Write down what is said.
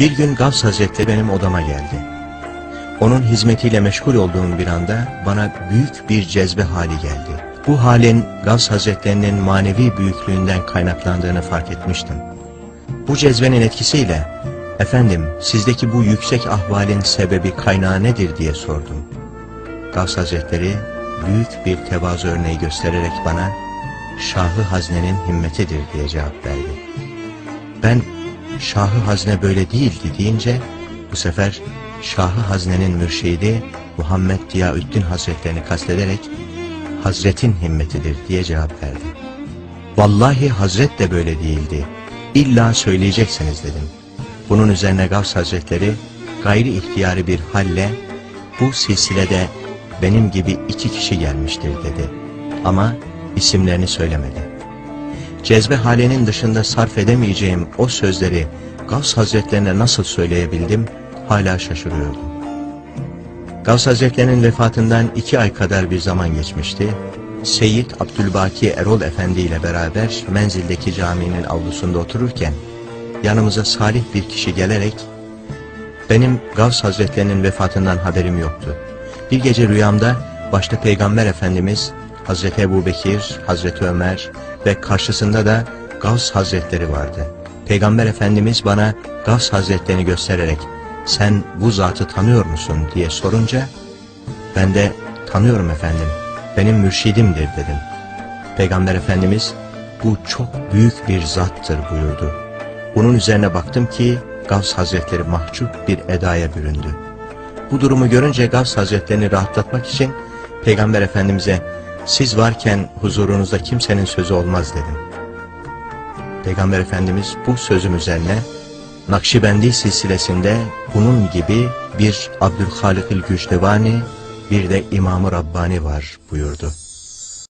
Bir gün Gavs Hazretleri benim odama geldi. Onun hizmetiyle meşgul olduğum bir anda bana büyük bir cezbe hali geldi. Bu halin Gavs Hazretlerinin manevi büyüklüğünden kaynaklandığını fark etmiştim. Bu cezbenin etkisiyle, efendim sizdeki bu yüksek ahvalin sebebi kaynağı nedir diye sordum. Gavs Hazretleri büyük bir tevazu örneği göstererek bana, Şahı Hazne'nin himmetidir diye cevap verdi. Ben Şahı Hazne böyle değildi deyince bu sefer Şahı Hazne'nin mürşidi Muhammed Diyaüddin Hazretlerini kastederek Hazretin himmetidir diye cevap verdi. Vallahi Hazret de böyle değildi. İlla söyleyeceksiniz dedim. Bunun üzerine Gavs Hazretleri gayri ihtiyari bir halle bu silsilede benim gibi iki kişi gelmiştir dedi. Ama isimlerini söylemedi. Cezbe halinin dışında sarf edemeyeceğim o sözleri Gavs Hazretlerine nasıl söyleyebildim hala şaşırıyordum. Gavs Hazretlerinin vefatından iki ay kadar bir zaman geçmişti. Seyyid Abdülbaki Erol Efendi ile beraber menzildeki caminin avlusunda otururken yanımıza salih bir kişi gelerek benim Gavs Hazretlerinin vefatından haberim yoktu. Bir gece rüyamda başta Peygamber Efendimiz, Hazreti Ebu Bekir, Hazreti Ömer ve karşısında da Gavs Hazretleri vardı. Peygamber Efendimiz bana Gavs Hazretlerini göstererek sen bu zatı tanıyor musun diye sorunca ben de tanıyorum efendim benim mürşidimdir dedim. Peygamber Efendimiz bu çok büyük bir zattır buyurdu. Bunun üzerine baktım ki Gavs Hazretleri mahcup bir edaya büründü. Bu durumu görünce Gavs Hazretlerini rahatlatmak için Peygamber Efendimiz'e siz varken huzurunuzda kimsenin sözü olmaz dedim. Peygamber Efendimiz bu sözüm üzerine Nakşibendi silsilesinde bunun gibi bir Abdülhalikül Güçdevani bir de İmam-ı Rabbani var buyurdu.